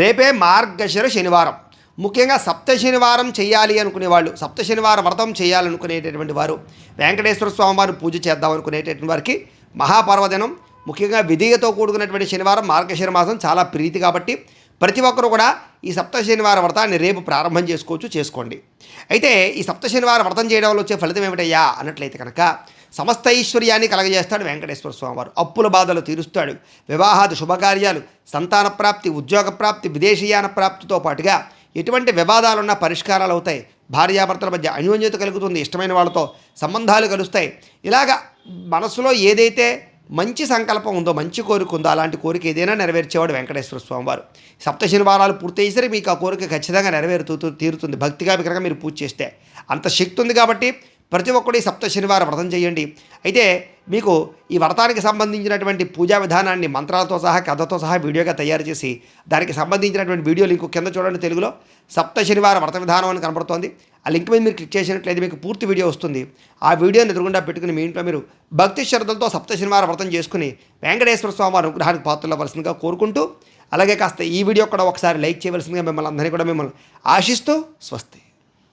రేపే మార్గశిర శనివారం. ముఖ్యంగా సప్త శనివారం చేయాలి అనుకునే వాళ్ళు సప్త శనివారం వ్రతం చేయాలనుకునేటటువంటి వారు వెంకటేశ్వర స్వామివారిని పూజ చేద్దాం అనుకునేటటువంటి వారికి మహాపర్వదినం ముఖ్యంగా విధియతో కూడుకున్నటువంటి శనివారం మార్గశిర మాసం చాలా ప్రీతి కాబట్టి ప్రతి ఒక్కరూ కూడా ఈ సప్త శనివారం వ్రతాన్ని రేపు ప్రారంభం చేసుకోవచ్చు చేసుకోండి. అయితే ఈ సప్త శనివారం వ్రతం చేయడం వల్ల వచ్చే ఫలితం ఏమిటయ్యా? అన్నట్లయితే కనుక సమస్త ఐశ్వర్యాన్ని కలగజేస్తాడు వెంకటేశ్వర స్వామివారు. అప్పుల బాధలు తీరుస్తాడు. వివాహాది శుభకార్యాలు సంతాన ప్రాప్తి ఉద్యోగ ప్రాప్తి విదేశీయాన ప్రాప్తితో పాటుగా ఎటువంటి వివాదాలున్నా పరిష్కారాలు అవుతాయి. భార్యాభర్తల మధ్య అన్యోన్యత కలుగుతుంది. ఇష్టమైన వాళ్ళతో సంబంధాలు కలుస్తాయి. ఇలాగా మనసులో ఏదైతే మంచి సంకల్పం ఉందో మంచి కోరిక ఉందో అలాంటి కోరిక ఏదైనా నెరవేర్చేవాడు వెంకటేశ్వర స్వామివారు. సప్త శనివారాలు పూర్తయ్యేసరి మీకు ఆ కోరిక ఖచ్చితంగా నెరవేరుతూ తీరుతుంది. భక్తిగా విగ్రహంగా మీరు పూజ చేస్తే అంత శక్తి ఉంది కాబట్టి ప్రతి ఒక్కటి సప్త శనివారం వ్రతం చేయండి. అయితే మీకు ఈ వ్రతానికి సంబంధించినటువంటి పూజా విధానాన్ని మంత్రాలతో సహా కథతో సహా వీడియోగా తయారు చేసి దానికి సంబంధించినటువంటి వీడియో లింకు కింద చూడండి తెలుగులో. సప్త శనివారం వ్రత విధానం అని కనబడుతోంది. ఆ లింక్ మీద మీరు క్లిక్ చేసినట్లయితే మీకు పూర్తి వీడియో వస్తుంది. ఆ వీడియోని ఎదురుగుండా పెట్టుకుని మీ ఇంట్లో మీరు భక్తి శ్రద్ధలతో సప్త శనివారం వ్రతం చేసుకుని వెంకటేశ్వర స్వామి వారి అనుగ్రహానికి పాత్రలవలసిందిగా కోరుకుంటూ అలాగే కాస్త ఈ వీడియో కూడా ఒకసారి లైక్ చేయవలసిందిగా మిమ్మల్ని అందరినీ కూడా మిమ్మల్ని ఆశిస్తూ స్వస్తి.